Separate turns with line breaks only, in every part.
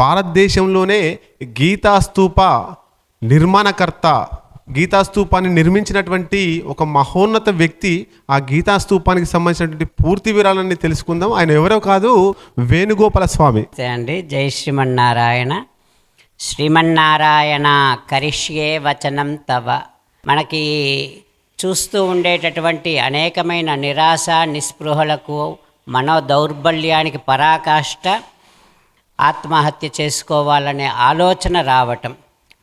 భారతదేశంలోనే గీతాస్తూప నిర్మాణకర్త గీతాస్తూపాన్ని నిర్మించినటువంటి ఒక మహోన్నత వ్యక్తి ఆ గీతాస్తూపానికి సంబంధించినటువంటి పూర్తి వివరాలన్నీ తెలుసుకుందాం. ఆయన ఎవరో కాదు వేణుగోపాల స్వామి
అండి. జై శ్రీమన్నారాయణ. శ్రీమన్నారాయణ కరిష్యే వచనం తవ. మనకి చూస్తూ ఉండేటటువంటి అనేకమైన నిరాశ నిస్పృహలకు మనో దౌర్బల్యానికి పరాకాష్ట ఆత్మహత్య చేసుకోవాలనే ఆలోచన రావటం.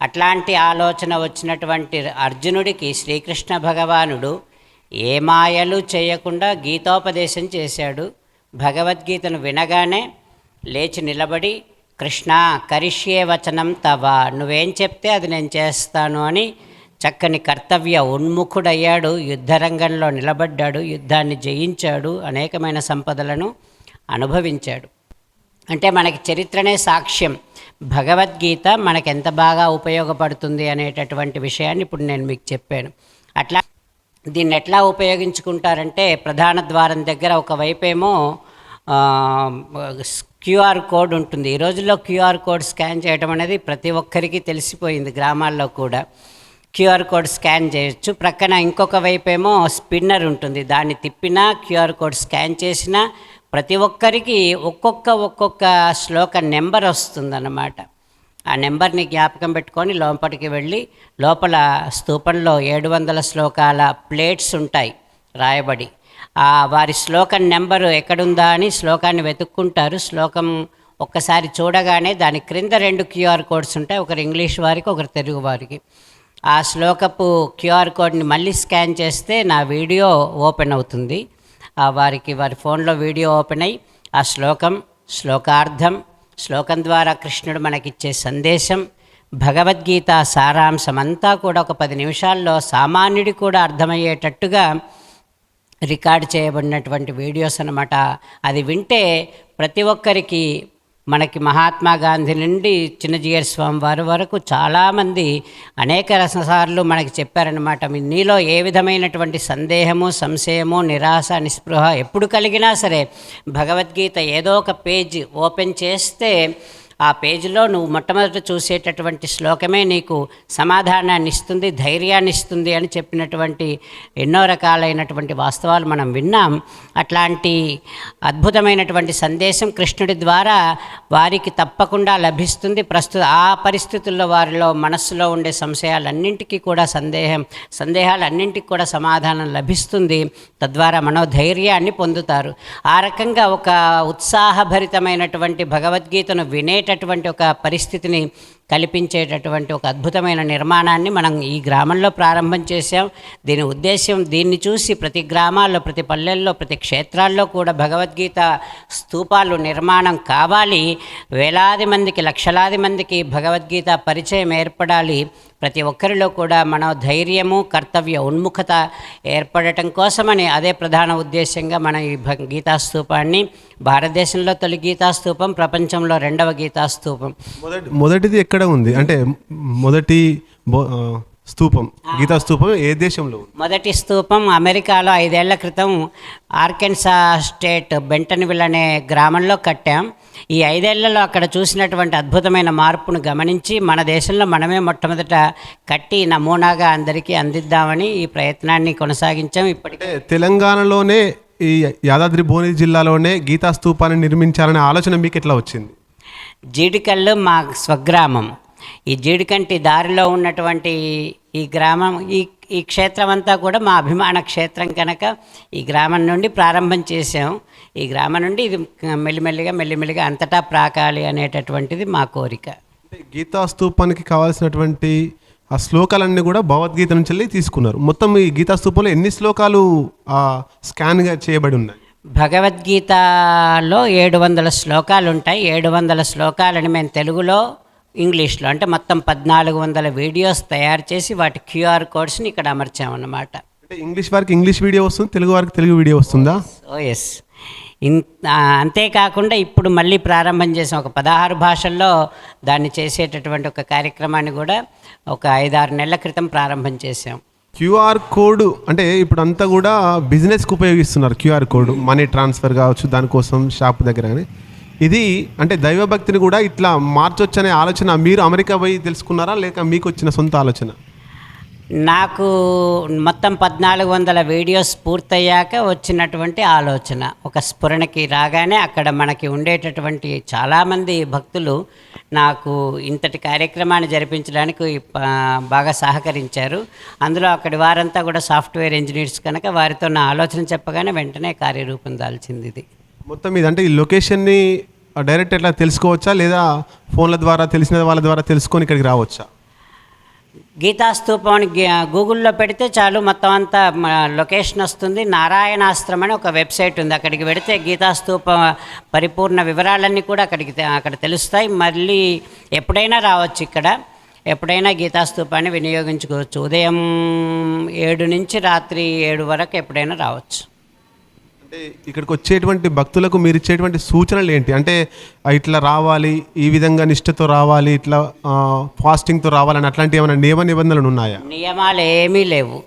అట్లాంటి ఆలోచన వచ్చినటువంటి అర్జునుడికి శ్రీకృష్ణ భగవానుడు ఏ మాయలు చేయకుండా గీతోపదేశం చేశాడు. భగవద్గీతను వినగానే లేచి నిలబడి కృష్ణ కరిష్యే వచనం తవ. నువ్వేం చెప్తే అది నేను చేస్తాను అని చక్కని కర్తవ్య ఉన్ముఖుడయ్యాడు. యుద్ధరంగంలో నిలబడ్డాడు. యుద్ధాన్ని జయించాడు. అనేకమైన సంపదలను అనుభవించాడు. అంటే మనకి చరిత్రనే సాక్ష్యం. భగవద్గీత మనకు ఎంత బాగా ఉపయోగపడుతుంది అనేటటువంటి విషయాన్ని ఇప్పుడు నేను మీకు చెప్పాను. అట్లా దీన్ని ఎట్లా ఉపయోగించుకుంటారంటే ప్రధాన ద్వారం దగ్గర ఒకవైపేమో క్యూఆర్ కోడ్ ఉంటుంది. ఈ రోజుల్లో క్యూఆర్ కోడ్ స్కాన్ చేయడం అనేది ప్రతి ఒక్కరికి తెలిసిపోయింది గ్రామాల్లో కూడా. క్యూఆర్ కోడ్ స్కాన్ చేయొచ్చు. ప్రక్కన ఇంకొక వైపేమో స్పిన్నర్ ఉంటుంది. దాన్ని తిప్పినా క్యూఆర్ కోడ్ స్కాన్ చేసినా ప్రతి ఒక్కరికి ఒక్కొక్క ఒక్కొక్క శ్లోక నెంబర్ వస్తుందన్నమాట. ఆ నెంబర్ని జ్ఞాపకం పెట్టుకొని లోపలికి వెళ్ళి లోపల స్తూపంలో ఏడు వందల శ్లోకాల ప్లేట్స్ ఉంటాయి రాయబడి. ఆ వారి శ్లోకం నెంబరు ఎక్కడుందా అని శ్లోకాన్ని వెతుక్కుంటారు. శ్లోకం ఒక్కసారి చూడగానే దాని క్రింద రెండు క్యూఆర్ కోడ్స్ ఉంటాయి. ఒకరు ఇంగ్లీష్ వారికి ఒకరు తెలుగు వారికి. ఆ శ్లోకపు క్యూఆర్ కోడ్ని మళ్ళీ స్కాన్ చేస్తే నా వీడియో ఓపెన్ అవుతుంది. వారికి వారి ఫోన్లో వీడియో ఓపెన్ అయ్యి ఆ శ్లోకం శ్లోకార్థం శ్లోకం ద్వారా కృష్ణుడు మనకిచ్చే సందేశం భగవద్గీత సారాంశం అంతా కూడా ఒక పది నిమిషాల్లో సామాన్యుడి కూడా అర్థమయ్యేటట్టుగా రికార్డ్ చేయబడినటువంటి వీడియోస్ అనమాట అది వింటే ప్రతి ఒక్కరికి మనకి మహాత్మా గాంధీ నుండి చిన్నజీయర్ స్వామి వారి వరకు చాలామంది అనేక రసార్లు మనకి చెప్పారనమాట మీ నీలో ఏ విధమైనటువంటి సందేహము సంశయము నిరాశ నిస్పృహ ఎప్పుడు కలిగినా సరే భగవద్గీత ఏదో ఒక పేజ్ ఓపెన్ చేస్తే ఆ పేజీలో నువ్వు మొట్టమొదట చూసేటటువంటి శ్లోకమే నీకు సమాధానాన్ని ఇస్తుంది ధైర్యాన్ని ఇస్తుంది అని చెప్పినటువంటి ఎన్నో రకాలైనటువంటి వాస్తవాలు మనం విన్నాం. అట్లాంటి అద్భుతమైనటువంటి సందేశం కృష్ణుడి ద్వారా వారికి తప్పకుండా లభిస్తుంది. ప్రస్తుత ఆ పరిస్థితుల్లో వారిలో మనస్సులో ఉండే సంశయాలన్నింటికీ కూడా సందేహం సందేహాలన్నింటికి కూడా సమాధానం లభిస్తుంది. తద్వారా మనోధైర్యాన్ని పొందుతారు. ఆ రకంగా ఒక ఉత్సాహభరితమైనటువంటి భగవద్గీతను వినే వినేటటువంటి ఒక పరిస్థితిని కల్పించేటటువంటి ఒక అద్భుతమైన నిర్మాణాన్ని మనం ఈ గ్రామంలో ప్రారంభం చేశాం. దీని ఉద్దేశం దీన్ని చూసి ప్రతి గ్రామాల్లో ప్రతి పల్లెల్లో ప్రతి క్షేత్రాల్లో కూడా భగవద్గీత స్తూపాలు నిర్మాణం కావాలి. వేలాది మందికి లక్షలాది మందికి భగవద్గీత పరిచయం ఏర్పడాలి. ప్రతి ఒక్కరిలో కూడా మన ధైర్యము కర్తవ్య ఉన్ముఖత ఏర్పడటం కోసమని అదే ప్రధాన ఉద్దేశంగా మన ఈ భ గీతాస్తూపాన్ని భారతదేశంలో తొలి గీతాస్తూపం ప్రపంచంలో రెండవ గీతాస్తూపం
మొదటిది ఎక్కడ ఉంది. అంటే మొదటి స్తూపం గీతా స్తూపం ఏ దేశంలో
మొదటి స్తూపం అమెరికాలో ఐదేళ్ళ క్రితం ఆర్కెన్సా స్టేట్ బెంటన్విల్ అనే గ్రామంలో కట్టాం. ఈ ఐదేళ్ళలో అక్కడ చూసినటువంటి అద్భుతమైన మార్పును గమనించి మన దేశంలో మనమే మొట్టమొదట కట్టి నమూనాగా అందరికీ అందిద్దామని ఈ ప్రయత్నాన్ని కొనసాగించాం. ఇప్పటికే
తెలంగాణలోనే ఈ యాదాద్రి భువనగిరి జిల్లాలోనే గీతా స్తూపాన్ని నిర్మించాలనే ఆలోచన మీకు ఎట్లా వచ్చింది?
జీడికల్లు మా స్వగ్రామం. ఈ జీడికంటి దారిలో ఉన్నటువంటి ఈ గ్రామం ఈ ఈ క్షేత్రం అంతా కూడా మా అభిమాన క్షేత్రం కనుక ఈ గ్రామం నుండి ప్రారంభం చేసాం ఈ గ్రామం నుండి ఇది మెల్లిమెల్లిగా మెల్లిమెల్లిగా అంతటా ప్రాకాలి అనేటటువంటిది మా కోరిక.
గీతాస్తూపానికి గీతా కావాల్సినటువంటి ఆ శ్లోకాలన్నీ కూడా భగవద్గీత నుంచి వెళ్ళి తీసుకున్నారు. మొత్తం ఈ గీతాస్తూపంలో ఎన్ని శ్లోకాలు స్కాన్గా చేయబడి ఉన్నాయి?
భగవద్గీతలో ఏడు వందల శ్లోకాలు ఉంటాయి ఏడు వందల శ్లోకాలని మేము తెలుగులో ఇంగ్లీష్లో అంటే మొత్తం పద్నాలుగు వందల వీడియోస్ తయారు చేసి వాటి క్యూఆర్ కోడ్స్ని ఇక్కడ అమర్చామన్నమాట.
అంటే ఇంగ్లీష్ వారికి ఇంగ్లీష్ వీడియో వస్తుంది తెలుగు వారికి తెలుగు వీడియో వస్తుందా?
ఓ ఎస్ ఇన్ అంతేకాకుండా ఇప్పుడు మళ్ళీ ప్రారంభం చేసాం ఒక పదహారు భాషల్లో దాన్ని చేసేటటువంటి ఒక కార్యక్రమాన్ని కూడా ఒక ఐదారు నెలల క్రితం ప్రారంభం చేసాం
క్యూఆర్ కోడ్ అంటే ఇప్పుడు అంతా కూడా బిజినెస్కి ఉపయోగిస్తున్నారు క్యూఆర్ కోడ్ మనీ ట్రాన్స్ఫర్ కావచ్చు దానికోసం షాప్ దగ్గర కానీ ఇది అంటే దైవభక్తిని కూడా ఇట్లా మార్చొచ్చనే ఆలోచన మీరు అమెరికా పోయి తెలుసుకున్నారా? లేక మీకు వచ్చిన సొంత ఆలోచన?
నాకు మొత్తం పద్నాలుగు వందల వీడియోస్ పూర్తయ్యాక వచ్చినటువంటి ఆలోచన. ఒక స్ఫురణకి రాగానే అక్కడ మనకి ఉండేటటువంటి చాలామంది భక్తులు నాకు ఇంతటి కార్యక్రమాన్ని జరిపించడానికి బాగా సహకరించారు. అందులో అక్కడి వారంతా కూడా సాఫ్ట్వేర్ ఇంజనీర్స్ కనుక వారితో నా ఆలోచన చెప్పగానే వెంటనే కార్యరూపం దాల్చింది ఇది.
మొత్తం ఇదంటే అంటే ఈ లొకేషన్ని డైరెక్ట్ ఎట్లా తెలుసుకోవచ్చా? లేదా ఫోన్ల ద్వారా తెలిసిన వాళ్ళ ద్వారా తెలుసుకొని ఇక్కడికి రావచ్చా?
గీతాస్తూపం అని గూగుల్లో పెడితే చాలు మొత్తం అంతా లొకేషన్ వస్తుంది. నారాయణాస్త్రం అని ఒక వెబ్సైట్ ఉంది. అక్కడికి పెడితే గీతాస్తూపం పరిపూర్ణ వివరాలన్నీ కూడా అక్కడికి అక్కడ తెలుస్తాయి. మళ్ళీ ఎప్పుడైనా రావచ్చు ఇక్కడ. ఎప్పుడైనా గీతాస్తూపాన్ని వినియోగించుకోవచ్చు. ఉదయం ఏడు నుంచి రాత్రి ఏడు వరకు ఎప్పుడైనా రావచ్చు.
అంటే ఇక్కడికి వచ్చేటువంటి భక్తులకు మీరు ఇచ్చేటువంటి సూచనలు ఏంటి అంటే ఇట్లా రావాలి ఈ విధంగా నిష్ఠతో రావాలి ఇట్లా ఫాస్టింగ్తో రావాలని అట్లాంటి ఏమైనా నియమ నిబంధనలు ఉన్నాయా
నియమాలు ఏమీ లేవు.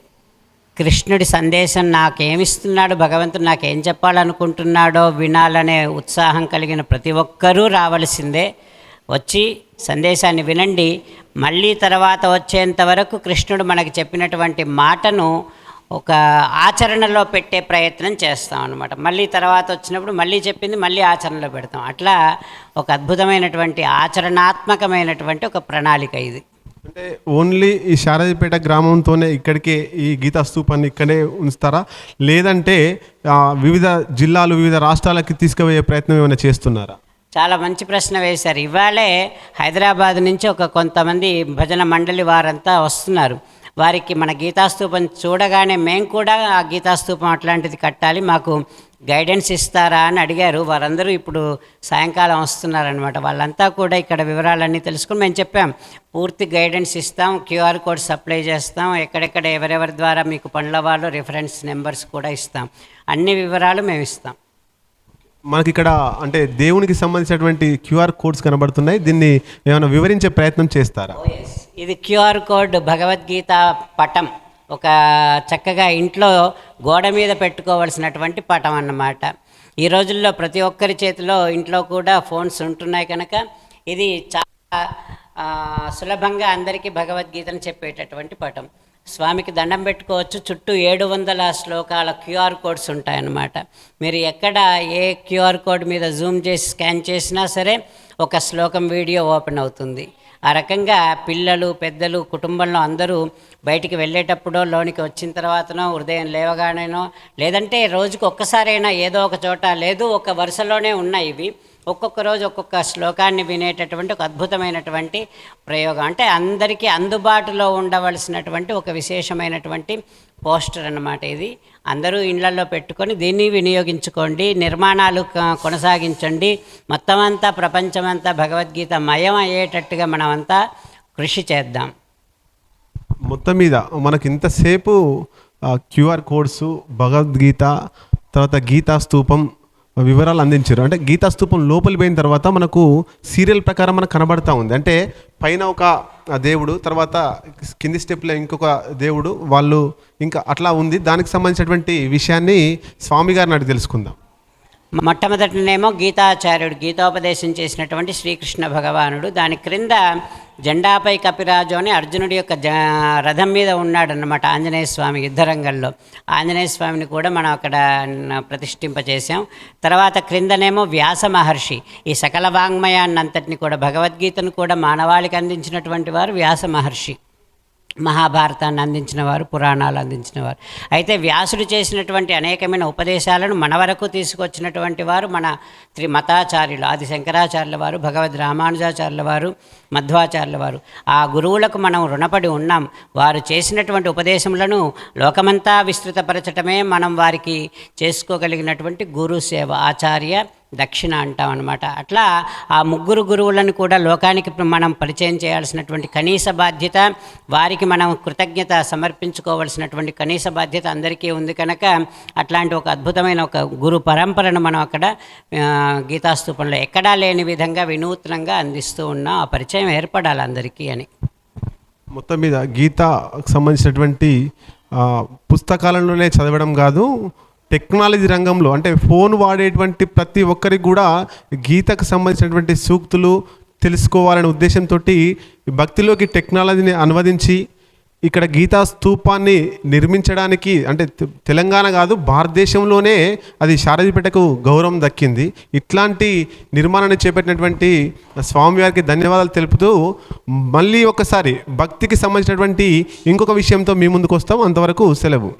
కృష్ణుడి సందేశం నాకేమిస్తున్నాడు భగవంతుడు నాకేం చెప్పాలనుకుంటున్నాడో వినాలనే ఉత్సాహం కలిగిన ప్రతి ఒక్కరూ రావలసిందే. వచ్చి సందేశాన్ని వినండి. మళ్ళీ తర్వాత వచ్చేంత వరకు కృష్ణుడు మనకు చెప్పినటువంటి మాటను ఒక ఆచరణలో పెట్టే ప్రయత్నం చేస్తాం అనమాట మళ్ళీ తర్వాత వచ్చినప్పుడు మళ్ళీ చెప్పింది మళ్ళీ ఆచరణలో పెడతాం. అట్లా ఒక అద్భుతమైనటువంటి ఆచరణాత్మకమైనటువంటి ఒక ప్రణాళిక ఇది.
అంటే ఓన్లీ ఈ శారదీపేట గ్రామంతోనే ఇక్కడికే ఈ గీతా స్తూపాన్ని ఇక్కడే ఉంచుతారా? లేదంటే వివిధ జిల్లాలు వివిధ రాష్ట్రాలకి తీసుకుపోయే ప్రయత్నం ఏమైనా చేస్తున్నారా?
చాలా మంచి ప్రశ్న వేశారు. ఇవాళే హైదరాబాద్ నుంచి ఒక కొంతమంది భజన మండలి వారంతా వస్తున్నారు. వారికి మన గీతాస్తూపం చూడగానే మేము కూడా ఆ గీతాస్తూపం అట్లాంటిది కట్టాలి మాకు గైడెన్స్ ఇస్తారా అని అడిగారు. వారందరూ ఇప్పుడు సాయంకాలం వస్తున్నారనమాట వాళ్ళంతా కూడా ఇక్కడ వివరాలన్నీ తెలుసుకుని మేము చెప్పాం పూర్తి గైడెన్స్ ఇస్తాం క్యూఆర్ కోడ్ సప్లై చేస్తాం ఎక్కడెక్కడ ఎవరెవరి ద్వారా మీకు పనుల వాళ్ళు రిఫరెన్స్ నెంబర్స్ కూడా ఇస్తాం. అన్ని వివరాలు మేము ఇస్తాం.
మనకి ఇక్కడ అంటే దేవునికి సంబంధించినటువంటి క్యూఆర్ కోడ్స్ కనబడుతున్నాయి. దీన్ని ఏమైనా వివరించే ప్రయత్నం చేస్తారా?
Oh, ఇది క్యూఆర్ కోడ్ భగవద్గీత పటం. ఒక చక్కగా ఇంట్లో గోడ మీద పెట్టుకోవలసినటువంటి పటం అన్నమాట. ఈ రోజుల్లో ప్రతి ఒక్కరి చేతిలో ఇంట్లో కూడా ఫోన్స్ ఉంటున్నాయి కనుక ఇది చాలా సులభంగా అందరికీ భగవద్గీతను చెప్పేటటువంటి పటం. స్వామికి దండం పెట్టుకోవచ్చు. చుట్టూ ఏడు వందల శ్లోకాల క్యూఆర్ కోడ్స్ ఉంటాయన్నమాట. మీరు ఎక్కడ ఏ క్యూఆర్ కోడ్ మీద జూమ్ చేసి స్కాన్ చేసినా సరే ఒక శ్లోకం వీడియో ఓపెన్ అవుతుంది. ఆ రకంగా పిల్లలు పెద్దలు కుటుంబంలో అందరూ బయటికి వెళ్ళేటప్పుడో లోనికి వచ్చిన తర్వాతనో ఉదయం లేవగానేనో లేదంటే రోజుకు ఒక్కసారైనా ఏదో ఒక చోట లేదు ఒక వరుసలోనే ఉన్నాయి ఇవి. ఒక్కొక్క రోజు ఒక్కొక్క శ్లోకాన్ని వినేటటువంటి ఒక అద్భుతమైనటువంటి ప్రయోగం. అంటే అందరికీ అందుబాటులో ఉండవలసినటువంటి ఒక విశేషమైనటువంటి పోస్టర్ అన్నమాట ఇది. అందరూ ఇళ్ళలో పెట్టుకొని దీన్ని వినియోగించుకోండి నిర్మాణాలు కొనసాగించండి. మొత్తం అంతా ప్రపంచమంతా భగవద్గీత మయం అయ్యేటట్టుగా మనమంతా కృషి చేద్దాం.
మొత్తం మీద మనకి ఇంతసేపు క్యూఆర్ కోడ్స్ భగవద్గీత తర్వాత గీతా స్తూపం వివరాలు అందించారు. అంటే గీతాస్తూపం లోపలి పోయిన తర్వాత మనకు సీరియల్ ప్రకారం మనకు కనబడతా ఉంది. అంటే పైన ఒక దేవుడు తర్వాత కింది స్టెప్లో ఇంకొక దేవుడు వాళ్ళు ఇంకా అట్లా ఉంది. దానికి సంబంధించినటువంటి విషయాన్ని స్వామి గారిని అడిగి తెలుసుకుందాం.
మొట్టమొదటినేమో గీతాచార్యుడు గీతోపదేశం చేసినటువంటి శ్రీకృష్ణ భగవానుడు. దాని క్రింద జెండాపై కపిరాజు అని అర్జునుడి యొక్క జ రథం మీద ఉన్నాడన్నమాట ఆంజనేయ స్వామి యుద్ధరంగంలో. ఆంజనేయ స్వామిని కూడా మనం అక్కడ న- ప్రతిష్ఠింపచేసాం తర్వాత క్రిందనేమో వ్యాస మహర్షి. ఈ సకల వాంగ్మయాన్నంతటిని కూడా భగవద్గీతను కూడా మానవాళికి అందించినటువంటి వారు వ్యాస మహర్షి. మహాభారతాన్ని అందించిన వారు పురాణాలు అందించిన వారు. అయితే వ్యాసుడు చేసినటువంటి అనేకమైన ఉపదేశాలను మన వరకు తీసుకొచ్చినటువంటి వారు మన త్రి మతాచార్యులు ఆది శంకరాచార్యుల వారు భగవద్ రామానుజాచార్యుల వారు మధ్వాచార్యుల వారు. ఆ గురువులకు మనం రుణపడి ఉన్నాం. వారు చేసినటువంటి ఉపదేశములను లోకమంతా విస్తృతపరచటమే మనం వారికి చేసుకోగలిగినటువంటి గురు సేవ ఆచార్య దక్షిణ అంటాం అనమాట అట్లా ఆ ముగ్గురు గురువులను కూడా లోకానికి మనం పరిచయం చేయాల్సినటువంటి కనీస బాధ్యత వారికి మనం కృతజ్ఞత సమర్పించుకోవాల్సినటువంటి కనీస బాధ్యత అందరికీ ఉంది కనుక అట్లాంటి ఒక అద్భుతమైన ఒక గురు పరంపరను మనం అక్కడ గీతాస్తూపంలో ఎక్కడా లేని విధంగా వినూత్నంగా అందిస్తూ ఉన్నాం. ఆ పరిచయం ఏర్పడాలి అందరికీ అని.
మొత్తం మీద గీతకు సంబంధించినటువంటి పుస్తకాలలోనే చదవడం కాదు టెక్నాలజీ రంగంలో అంటే ఫోన్ వాడేటువంటి ప్రతి ఒక్కరికి కూడా గీతకు సంబంధించినటువంటి సూక్తులు తెలుసుకోవాలనే ఉద్దేశంతో భక్తిలోకి టెక్నాలజీని అనువదించి ఇక్కడ గీతా స్తూపాన్ని నిర్మించడానికి అంటే తెలంగాణ కాదు భారతదేశంలోనే అది శారదీపేటకు గౌరవం దక్కింది. ఇట్లాంటి నిర్మాణాన్ని చేపట్టినటువంటి స్వామివారికి ధన్యవాదాలు తెలుపుతూ మళ్ళీ ఒకసారి భక్తికి సంబంధించినటువంటి ఇంకొక విషయంతో మీ ముందుకు వస్తాం. అంతవరకు సెలవు.